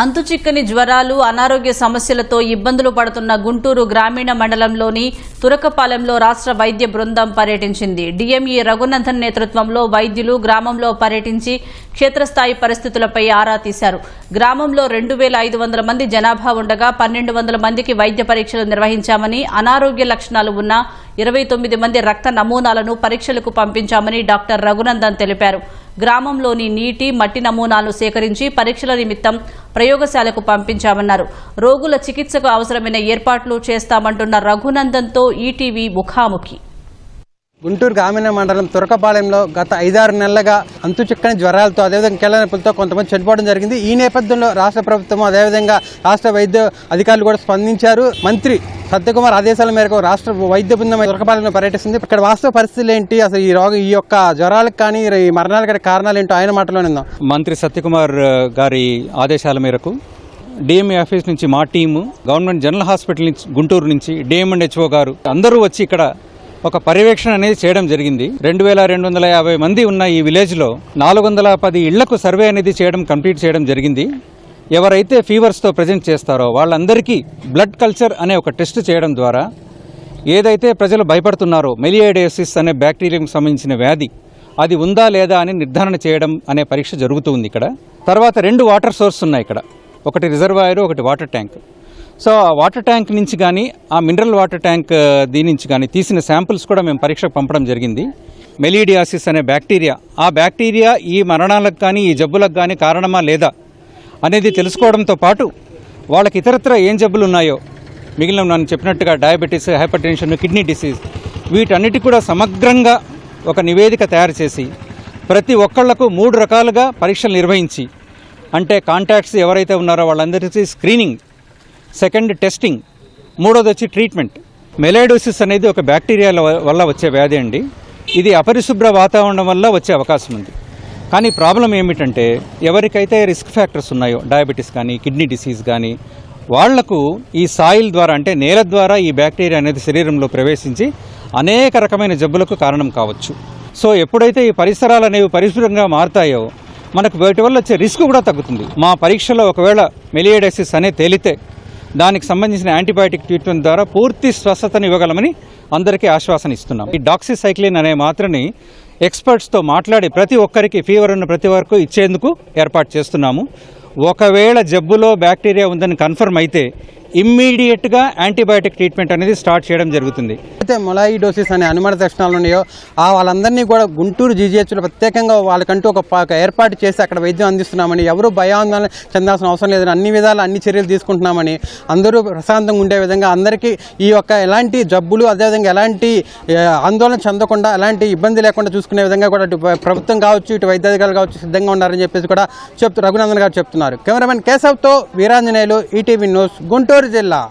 అంతుచిక్కని జ్వరాలు అనారోగ్య సమస్యలతో ఇబ్బందులు పడుతున్న గుంటూరు గ్రామీణ మండలంలోని తురకపాలెంలో రాష్ట్ర వైద్య బృందం పర్యటించింది. డిఎంఈ రఘునందన్ నేతృత్వంలో వైద్యులు గ్రామంలో పర్యటించి క్షేత్రస్థాయి పరిస్థితులపై ఆరా తీశారు. గ్రామంలో రెండు వేల ఐదు వందల మంది జనాభా ఉండగా పన్నెండు వందల మందికి వైద్య పరీక్షలు నిర్వహించామని అనారోగ్య లక్షణాలు ఉన్న ఇరవై తొమ్మిది మంది రక్త నమూనాలను పరీక్షలకు పంపించామని డాక్టర్ రఘునందన్ తెలిపారు. గ్రామంలోని నీటి మట్టి నమూనాలను సేకరించి పరీక్షల నిమిత్తం ప్రయోగశాలకు పంపించామన్నారు. రోగుల చికిత్సకు అవసరమైన ఏర్పాట్లు చేస్తామంటున్న రఘునందన్తో ఈటీవీ ముఖాముఖి. గుంటూరు గ్రామీణ మండలం తురకపాలెంలో గత ఐదారు నెలలుగా అంతుచిక్కని జ్వరాలతో అదేవిధంగా కీళ్ళ నొప్పులతో కొంతమంది చనిపోవడం జరిగింది. ఈ నేపథ్యంలో రాష్ట్ర ప్రభుత్వం అదేవిధంగా రాష్ట్ర వైద్య అధికారులు కూడా స్పందించారు. మంత్రి సత్యకుమార్ ఆదేశాల మేరకు రాష్ట్ర వైద్య బృందం తురకపాలెంలో పర్యటిస్తుంది. ఇక్కడ వాస్తవ పరిస్థితులు ఏంటి? అసలు ఈ రోగ ఈ యొక్క జ్వరాలకు కానీ ఈ మరణాలకు కానీ కారణాలు ఏంటో ఆయన మాటలోనే ఉందాం మంత్రి సత్యకుమార్ గారి ఆదేశాల మేరకు డిఎంఏ ఆఫీస్ నుంచి మా టీము గవర్నమెంట్ జనరల్ హాస్పిటల్ నుంచి గుంటూరు నుంచి డిఎంఎండ్ హెచ్ఓ గారు అందరూ వచ్చి ఇక్కడ ఒక పర్యవేక్షణ అనేది చేయడం జరిగింది. రెండు వేల రెండు వందల యాభై మంది ఉన్న ఈ విలేజ్లో నాలుగు వందల పది ఇళ్ళకు సర్వే అనేది చేయడం కంప్లీట్ చేయడం జరిగింది. ఎవరైతే ఫీవర్స్తో ప్రజెంట్ చేస్తారో వాళ్ళందరికీ బ్లడ్ కల్చర్ అనే ఒక టెస్ట్ చేయడం ద్వారా ఏదైతే ప్రజలు భయపడుతున్నారో మెలియోడేసిస్ అనే బ్యాక్టీరియాకు సంబంధించిన వ్యాధి అది ఉందా లేదా అని నిర్ధారణ చేయడం అనే పరీక్ష జరుగుతుంది ఇక్కడ. తర్వాత రెండు వాటర్ సోర్స్ ఉన్నాయి ఇక్కడ. ఒకటి రిజర్వాయర్ ఒకటి వాటర్ ట్యాంక్. సో ఆ వాటర్ ట్యాంక్ నుంచి కానీ ఆ మినరల్ వాటర్ ట్యాంక్ దీని నుంచి కానీ తీసిన శాంపిల్స్ కూడా మేము పరీక్షకు పంపడం జరిగింది. మెలీడియాసిస్ అనే బ్యాక్టీరియా. ఆ బ్యాక్టీరియా ఈ మరణాలకు కానీ ఈ జబ్బులకు కానీ కారణమా లేదా అనేది తెలుసుకోవడంతో పాటు వాళ్ళకి ఇతరత్ర ఏం జబ్బులు ఉన్నాయో మిగిలిన నన్ను చెప్పినట్టుగా diabetes hypertension kidney disease వీటన్నిటి కూడా సమగ్రంగా ఒక నివేదిక తయారు చేసి ప్రతి ఒక్కళ్ళకు మూడు రకాలుగా పరీక్షలు నిర్వహించి అంటే కాంటాక్ట్స్ ఎవరైతే ఉన్నారో వాళ్ళందరికీ స్క్రీనింగ్ సెకండ్ టెస్టింగ్ మూడోది వచ్చి ట్రీట్మెంట్ మెలైడోసిస్ అనేది ఒక బ్యాక్టీరియాల వల్ల వచ్చే వ్యాధి అండి. ఇది అపరిశుభ్ర వాతావరణం వల్ల వచ్చే అవకాశం ఉంది. కానీ ప్రాబ్లం ఏమిటంటే ఎవరికైతే రిస్క్ ఫ్యాక్టర్స్ ఉన్నాయో డయాబెటీస్ కానీ కిడ్నీ డిసీజ్ కానీ వాళ్ళకు ఈ సాయిల్ ద్వారా అంటే నేల ద్వారా ఈ బ్యాక్టీరియా అనేది శరీరంలో ప్రవేశించి అనేక రకమైన జబ్బులకు కారణం కావచ్చు. సో ఎప్పుడైతే ఈ పరిసరాలు అనేవి పరిశుభ్రంగా మారుతాయో మనకు వాటి వల్ల వచ్చే రిస్క్ కూడా తగ్గుతుంది. మా పరీక్షలో ఒకవేళ మెలియడైసిస్ అనే తేలితే దానికి సంబంధించిన యాంటీబయాటిక్ ట్రీట్మెంట్ ద్వారా పూర్తి స్వస్థతను ఇవ్వగలమని అందరికీ ఆశ్వాసన ఇస్తున్నాం. ఈ డాక్సిసైక్లిన్ అనే మాత్రని ఎక్స్పర్ట్స్తో మాట్లాడి ప్రతి ఒక్కరికి ఫీవర్ ఉన్న ప్రతి వరకు ఇచ్చేందుకు ఏర్పాటు చేస్తున్నాము. ఒకవేళ జబ్బులో బ్యాక్టీరియా ఉందని కన్ఫర్మ్ అయితే ఇమ్మీడియట్గా యాంటీబయాటిక్ ట్రీట్మెంట్ అనేది స్టార్ట్ చేయడం జరుగుతుంది. అయితే మొలాయిడోసిస్ అనే అనుమాన లక్షణాలు ఉన్నాయో ఆ వాళ్ళందరినీ కూడా గుంటూరు జీజీహెచ్లో ప్రత్యేకంగా వాళ్ళకంటూ ఒక ప- ఏర్పాటు చేసి అక్కడ వైద్యం అందిస్తున్నామని ఎవరు భయాందోళన చెందాల్సిన అవసరం లేదని అన్ని విధాలు అన్ని చర్యలు తీసుకుంటున్నామని అందరూ ప్రశాంతంగా ఉండే విధంగా అందరికీ ఈ యొక్క ఎలాంటి జబ్బులు అదేవిధంగా ఎలాంటి ఆందోళన చెందకుండా ఎలాంటి ఇబ్బంది లేకుండా చూసుకునే విధంగా కూడా ఇటు ప్రభుత్వం కావచ్చు ఇటు వైద్యాధికారులు కావచ్చు సిద్ధంగా ఉన్నారని చెప్పేసి కూడా చెప్తూ రఘునందన్ గారు చెప్తున్నారు. కెమెరామెన్ కేశవ్తో వీరాంజనేయులు ఈటీవీ న్యూస్ గుంటూరు. జిల్లా